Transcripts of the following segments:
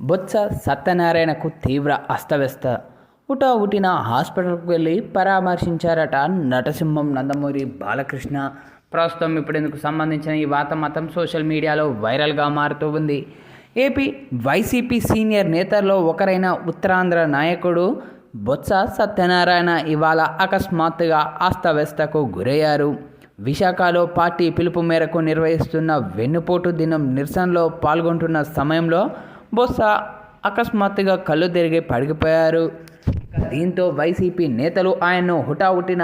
బొత్స సత్యనారాయణకు తీవ్ర అస్తవ్యస్త. ఉటా ఉటిన హాస్పిటల్కు వెళ్ళి పరామర్శించారట నటసింహం నందమూరి బాలకృష్ణ. ప్రస్తుతం ఇప్పుడు ఇందుకు సంబంధించిన ఈ వార్త మతం సోషల్ మీడియాలో వైరల్గా మారుతూ ఉంది. ఏపీ వైసీపీ సీనియర్ నేతల్లో ఒకరైన ఉత్తరాంధ్ర నాయకుడు బొత్స సత్యనారాయణ ఇవాళ అకస్మాత్తుగా అస్తవ్యస్తకు గురయ్యారు. విశాఖలో పార్టీ పిలుపు మేరకు నిర్వహిస్తున్న వెన్నుపోటు దినం నిరసనలో పాల్గొంటున్న సమయంలో బొత్స అకస్మాత్తుగా కళ్ళు తిరిగి పడిగిపోయారు. దీంతో వైసీపీ నేతలు ఆయన్ను హుటాహుటిన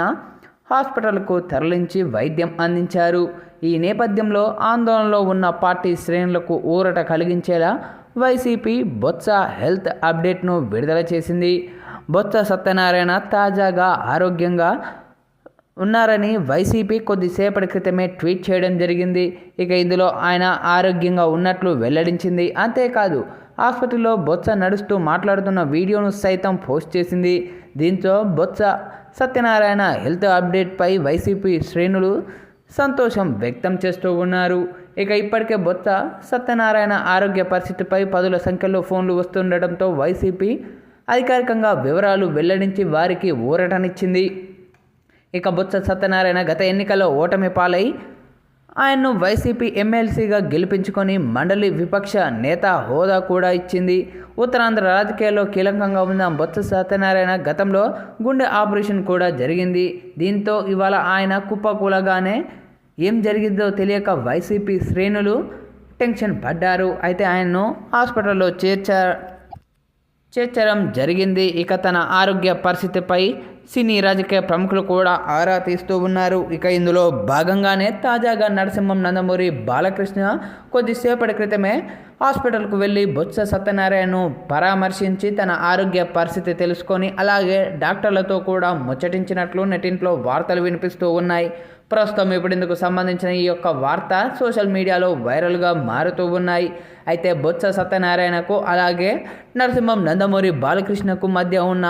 హాస్పిటల్కు తరలించి వైద్యం అందించారు. ఈ నేపథ్యంలో ఆందోళనలో ఉన్న పార్టీ శ్రేణులకు ఊరట కలిగించేలా వైసీపీ బొత్స హెల్త్ అప్డేట్ను విడుదల చేసింది. బొత్స సత్యనారాయణ తాజాగా ఆరోగ్యంగా ఉన్నారని వైసీపీ కొద్దిసేపటి క్రితమే ట్వీట్ చేయడం జరిగింది. ఇక ఇందులో ఆయన ఆరోగ్యంగా ఉన్నట్లు వెల్లడించింది. అంతేకాదు హాస్పిటల్లో బొత్స నడుస్తూ మాట్లాడుతున్న వీడియోను సైతం పోస్ట్ చేసింది. దీంతో బొత్స సత్యనారాయణ హెల్త్ అప్డేట్పై వైసీపీ శ్రేణులు సంతోషం వ్యక్తం చేస్తూ ఉన్నారు. ఇక ఇప్పటికే బొత్స సత్యనారాయణ ఆరోగ్య పరిస్థితిపై పదుల సంఖ్యలో ఫోన్లు వస్తుండటంతో వైసీపీ అధికారికంగా వివరాలు వెల్లడించి వారికి ఊరటనిచ్చింది. ఇక బొత్స సత్యనారాయణ గత ఎన్నికల్లో ఓటమి పాలై ఆయన్ను వైసీపీ ఎమ్మెల్సీగా గెలిపించుకొని మండలి విపక్ష నేత హోదా కూడా ఇచ్చింది. ఉత్తరాంధ్ర రాజకీయాల్లో కీలకంగా ఉన్న బొత్స సత్యనారాయణ గతంలో గుండె ఆపరేషన్ కూడా జరిగింది. దీంతో ఇవాళ ఆయన కుప్పకూలగానే ఏం జరిగిందో తెలియక వైసీపీ శ్రేణులు టెన్షన్ పడ్డారు. అయితే ఆయన్ను హాస్పిటల్లో చేర్చ చేర్చడం జరిగింది. ఇక తన ఆరోగ్య పరిస్థితిపై సినీ రాజకీయ ప్రముఖులు కూడా ఆరా తీస్తూ ఉన్నారు. ఇక ఇందులో భాగంగానే తాజాగా నరసింహం నందమూరి బాలకృష్ణ కొద్దిసేపటి క్రితమే హాస్పిటల్కు వెళ్ళి బొత్స సత్యనారాయణను పరామర్శించి తన ఆరోగ్య పరిస్థితి తెలుసుకొని అలాగే డాక్టర్లతో కూడా ముచ్చటించినట్లు నెటింట్లో వార్తలు వినిపిస్తూ ఉన్నాయి. ప్రస్తుతం ఇప్పుడు ఇందుకు సంబంధించిన ఈ యొక్క వార్త సోషల్ మీడియాలో వైరల్గా మారుతూ ఉన్నాయి. అయితే బొత్స సత్యనారాయణకు అలాగే నరసింహం నందమూరి బాలకృష్ణకు మధ్య ఉన్న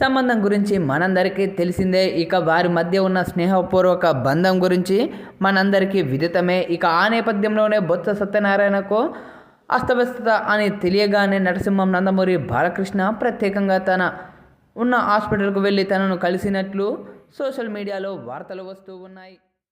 సంబంధం గురించి మనందరికీ తెలిసిందే. ఇక వారి మధ్య ఉన్న స్నేహపూర్వక బంధం గురించి మనందరికీ విదితమే. ఇక ఆ నేపథ్యంలోనే బొత్స సత్యనారాయణకు అస్తవ్యస్తత అని తెలియగానే నరసింహం నందమూరి బాలకృష్ణ ప్రత్యేకంగా తన ఉన్న హాస్పిటల్కు వెళ్ళి తనను కలిసినట్లు సోషల్ మీడియాలో వార్తలు వస్తూ ఉన్నాయి.